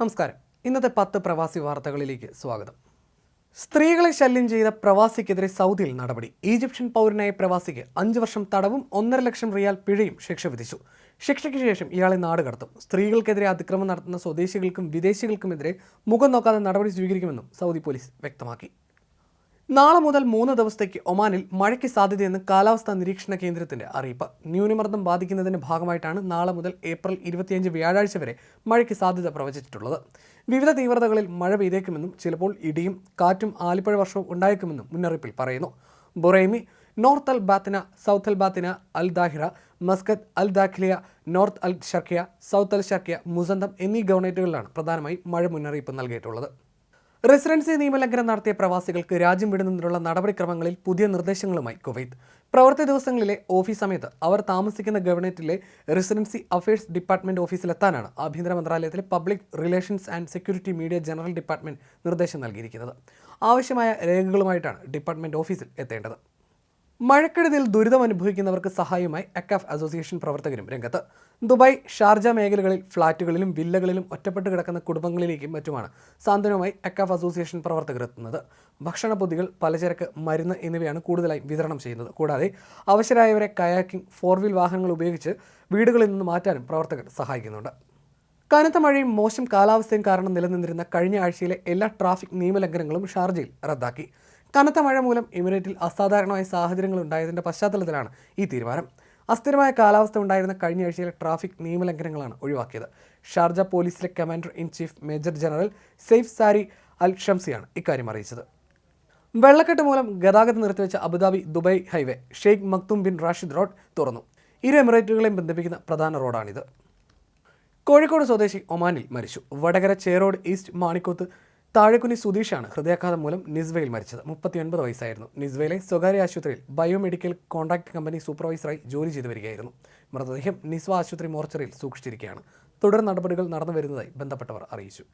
നമസ്കാരം. ഇന്നത്തെ പത്ത് പ്രവാസി വാർത്തകളിലേക്ക് സ്വാഗതം. സ്ത്രീകളെ ശല്യം ചെയ്ത പ്രവാസിക്കെതിരെ സൗദിയിൽ നടപടി. ഈജിപ്ഷ്യൻ പൗരനായ പ്രവാസിക്ക് അഞ്ച് വർഷം തടവും ഒന്നര ലക്ഷം റിയാൽ പിഴയും ശിക്ഷ വിധിച്ചു. ശിക്ഷയ്ക്ക് ശേഷം ഇയാളെ നാട് കടത്തും. സ്ത്രീകൾക്കെതിരെ അതിക്രമം നടത്തുന്ന സ്വദേശികൾക്കും വിദേശികൾക്കുമെതിരെ മുഖം നോക്കാതെ നടപടി സ്വീകരിക്കുമെന്നും സൗദി പോലീസ് വ്യക്തമാക്കി. നാളെ മുതൽ മൂന്ന് ദിവസത്തേക്ക് ഒമാനിൽ മഴയ്ക്ക് സാധ്യതയെന്ന് കാലാവസ്ഥാ നിരീക്ഷണ കേന്ദ്രത്തിന്റെ അറിയിപ്പ്. ന്യൂനമർദ്ദം ബാധിക്കുന്നതിന്റെ ഭാഗമായിട്ടാണ് നാളെ മുതൽ ഏപ്രിൽ ഇരുപത്തിയഞ്ച് വ്യാഴാഴ്ച വരെ മഴയ്ക്ക് സാധ്യത പ്രവചിച്ചിട്ടുള്ളത്. വിവിധ തീവ്രതകളിൽ മഴ പെയ്തേക്കുമെന്നും ചിലപ്പോൾ ഇടിയും കാറ്റും ആലിപ്പഴ വർഷവും ഉണ്ടായേക്കുമെന്നും മുന്നറിയിപ്പിൽ പറയുന്നു. Buraimi North Al Batinah South Al Batinah Al Dhahirah Muscat Al Dakhiliyah North Al Sharqiyah South Al Sharqiyah Musandam എന്നീ ഗവർണേറ്റുകളിലാണ് പ്രധാനമായി മഴ മുന്നറിയിപ്പ് നൽകിയിട്ടുള്ളത്. റെസിഡൻസി നിയമലംഘനം നടത്തിയ പ്രവാസികൾക്ക് രാജ്യം വിടുന്നതിനുള്ള നടപടിക്രമങ്ങളിൽ പുതിയ നിർദ്ദേശങ്ങളുമായി കുവൈത്ത്. പ്രവർത്തി ദിവസങ്ങളിലെ ഓഫീസ് സമയത്ത് അവർ താമസിക്കുന്ന ഗവൺമെന്റിലെ റെസിഡൻസി അഫയേഴ്സ് ഡിപ്പാർട്ട്മെന്റ് ഓഫീസിലെത്താനാണ് ആഭ്യന്തര മന്ത്രാലയത്തിലെ public relations and security media general department നിർദ്ദേശം നൽകിയിരിക്കുന്നത്. ആവശ്യമായ രേഖകളുമായിട്ടാണ് ഡിപ്പാർട്ട്മെന്റ് ഓഫീസിൽ എത്തേണ്ടത്. മഴക്കെടുതിയിൽ ദുരിതം അനുഭവിക്കുന്നവർക്ക് സഹായമായി അക്കാഫ് അസോസിയേഷൻ പ്രവർത്തകരും രംഗത്ത്. ദുബായ് ഷാർജ മേഖലകളിൽ ഫ്ളാറ്റുകളിലും വില്ലകളിലും ഒറ്റപ്പെട്ട് കിടക്കുന്ന കുടുംബങ്ങളിലേക്കും മറ്റുമാണ് സാന്ത്വനവുമായി അക്കാഫ് അസോസിയേഷൻ പ്രവർത്തകർ എത്തുന്നത്. ഭക്ഷണ പൊതികൾ പലചരക്ക് മരുന്ന് എന്നിവയാണ് കൂടുതലായി വിതരണം ചെയ്യുന്നത്. കൂടാതെ അവശരായവരെ കയാക്കിംഗ് ഫോർ വീൽ വാഹനങ്ങൾ ഉപയോഗിച്ച് വീടുകളിൽ നിന്ന് മാറ്റാനും പ്രവർത്തകർ സഹായിക്കുന്നുണ്ട്. കനത്ത മഴയും മോശം കാലാവസ്ഥയും കാരണം നിലനിന്നിരുന്ന കഴിഞ്ഞ ആഴ്ചയിലെ എല്ലാ ട്രാഫിക് നിയമലംഘനങ്ങളും ഷാർജയിൽ റദ്ദാക്കി. കനത്ത മഴ മൂലം എമിറേറ്റിൽ അസാധാരണമായ സാഹചര്യങ്ങൾ ഉണ്ടായതിന്റെ പശ്ചാത്തലത്തിലാണ് ഈ തീരുമാനം. അസ്ഥിരമായ കാലാവസ്ഥ ഉണ്ടായിരുന്ന കഴിഞ്ഞ ആഴ്ചയിലെ ട്രാഫിക് നിയമലംഘനങ്ങളാണ് ഒഴിവാക്കിയത്. ഷാർജ പോലീസിലെ commander in chief major general Saif Zari Al ഷംസിയാണ് ഇക്കാര്യം അറിയിച്ചത്. വെള്ളക്കെട്ട് മൂലം ഗതാഗതം നിർത്തിവെച്ച Abu Dhabi Dubai highway Sheikh Maktoum bin Rashid road തുറന്നു. ഇരു എമിറേറ്റുകളെയും ബന്ധിപ്പിക്കുന്ന പ്രധാന റോഡാണിത്. കോഴിക്കോട് സ്വദേശി ഒമാനിൽ മരിച്ചു. വടകര ചേറോഡ് ഈസ്റ്റ് മാണിക്കോത്ത് താഴെക്കുനി സുധീഷാണ് ഹൃദയാഘാതം മൂലം നിസ്വയിൽ മരിച്ചത്. മുപ്പത്തിയൊൻപത് വയസ്സായിരുന്നു. നിസ്വയിലെ സ്വകാര്യ ആശുപത്രിയിൽ ബയോമെഡിക്കൽ കോൺട്രാക്ട് കമ്പനി സൂപ്പർവൈസറായി ജോലി ചെയ്തു വരികയായിരുന്നു. മൃതദേഹം നിസ്വ ആശുപത്രി മോർച്ചറിയിൽ സൂക്ഷിച്ചിരിക്കുകയാണ്. തുടർ നടപടികൾ നടന്നു വരുന്നതായി ബന്ധപ്പെട്ടവർ അറിയിച്ചു.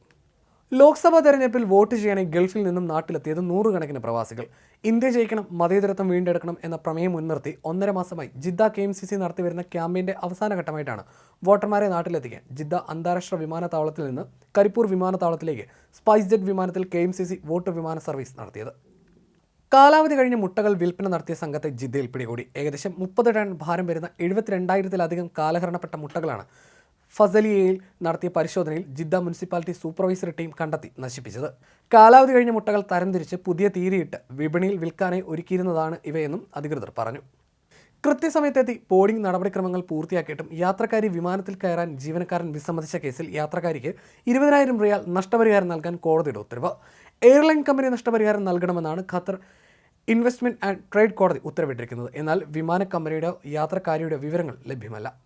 ലോക്സഭാ തെരഞ്ഞെടുപ്പിൽ വോട്ട് ചെയ്യാനായി ഗൾഫിൽ നിന്നും നാട്ടിലെത്തിയത് നൂറുകണക്കിന് പ്രവാസികൾ. ഇന്ത്യ ജയിക്കണം മതേതരത്വം വീണ്ടെടുക്കണം എന്ന പ്രമേയം മുൻനിർത്തി ഒന്നര മാസമായി Jeddah K M C C നടത്തിവരുന്ന ക്യാമ്പയിന്റെ അവസാന ഘട്ടമായിട്ടാണ് വോട്ടർമാരെ നാട്ടിലെത്തിക്കാൻ ജിദ്ദ അന്താരാഷ്ട്ര വിമാനത്താവളത്തിൽ നിന്ന് കരിപ്പൂർ വിമാനത്താവളത്തിലേക്ക് സ്പൈസ് ജെറ്റ് വിമാനത്തിൽ K M C C vote വിമാന സർവീസ് നടത്തിയത്. കാലാവധി കഴിഞ്ഞ് മുട്ടകൾ വിൽപ്പന നടത്തിയ സംഘത്തെ ജിദ്ദയിൽ പിടികൂടി. ഏകദേശം മുപ്പത് ടൺ ഭാരം വരുന്ന എഴുപത്തിരണ്ടായിരത്തിലധികം കാലഹരണപ്പെട്ട മുട്ടകളാണ് ഫസലിയയിൽ നടത്തിയ പരിശോധനയിൽ ജിദ്ദ മുനിസിപ്പാലിറ്റി സൂപ്പർവൈസറി ടീം കണ്ടെത്തി നശിപ്പിച്ചത്. കാലാവധി കഴിഞ്ഞ മുട്ടകൾ തരംതിരിച്ച് പുതിയ തീരിയിട്ട് വിപണിയിൽ വിൽക്കാനായി ഒരുക്കിയിരുന്നതാണ് ഇവയെന്നും അധികൃതർ പറഞ്ഞു. കൃത്യസമയത്തെത്തി ബോർഡിംഗ് നടപടിക്രമങ്ങൾ പൂർത്തിയാക്കിയിട്ടും യാത്രക്കാരി വിമാനത്തിൽ കയറാൻ ജീവനക്കാരൻ വിസമ്മതിച്ച കേസിൽ യാത്രക്കാരിക്ക് ഇരുപതിനായിരം റിയാൽ നഷ്ടപരിഹാരം നൽകാൻ കോടതിയുടെ ഉത്തരവ്. എയർലൈൻ കമ്പനി നഷ്ടപരിഹാരം നൽകണമെന്നാണ് ഖത്തർ ഇൻവെസ്റ്റ്മെന്റ് ആൻഡ് ട്രേഡ് കോടതി ഉത്തരവിട്ടിരിക്കുന്നത്. എന്നാൽ വിമാന കമ്പനിയുടെ യാത്രക്കാരിയുടെ വിവരങ്ങൾ ലഭ്യമല്ല.